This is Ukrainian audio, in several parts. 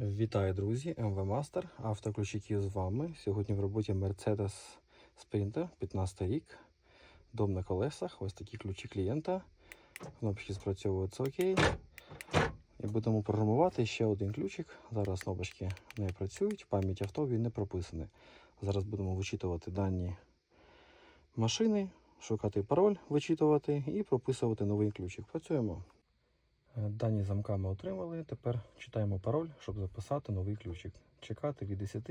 Вітаю, друзі! МВ Мастер. Автоключики з вами. Сьогодні в роботі Mercedes Sprinter 15 рік. Дом на колесах. Ось такі ключі клієнта. Кнопочки спрацьовують це окей. І будемо програмувати ще один ключик. Зараз кнопочки не працюють, пам'ять авто він не прописаний. Зараз будемо вичитувати дані машини, шукати пароль, вичитувати і прописувати новий ключик. Працюємо. Е, Дані замка ми отримали. Тепер читаємо пароль, щоб записати новий ключик. Чекати від 10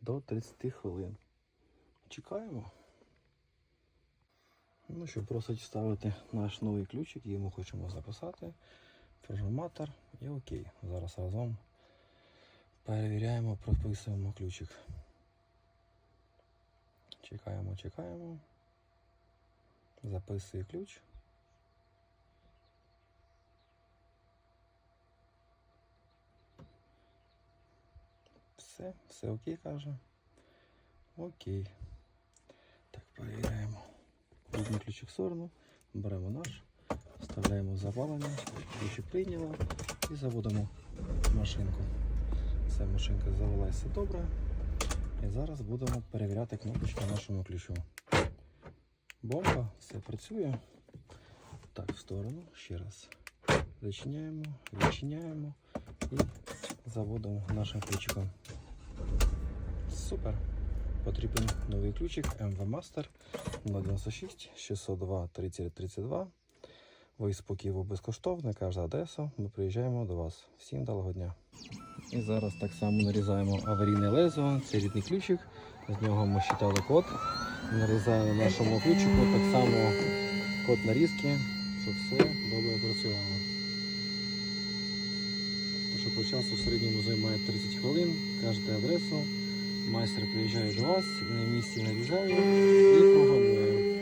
до 30 хвилин. Чекаємо. Ну що, просить вставити наш новий ключик, йому хочемо записати. Програматор і окей. Зараз разом перевіряємо, прописуємо ключик. Чекаємо, чекаємо. Записує ключ. Все, все окей, каже. Окей. Так, перевіряємо. Візьмемо ключик в сторону, беремо наш, вставляємо запалення, ключик прийняло і заводимо машинку. Все, машинка завелася добре. І зараз будемо перевіряти кнопочку нашому ключу. Бомба, все працює. Так, в сторону, ще раз. Зачиняємо, відчиняємо і заводимо нашим ключиком. Супер. Потрібен новий ключик MV Master 096 602 30 32. Виїзд по Києву безкоштовно, кожна адреса. Ми приїжджаємо до вас. Всім вдалого дня. І зараз так само нарізаємо аварійне лезо. Це рідний ключик. З нього ми считали код. Нарізаємо нашому ключику так само код нарізки, щоб все добре працювало. Що по часу середньому займає 30 хвилин. Кажете адресу. Майстер приїжджає до вас, на місці нарізає і прогонує.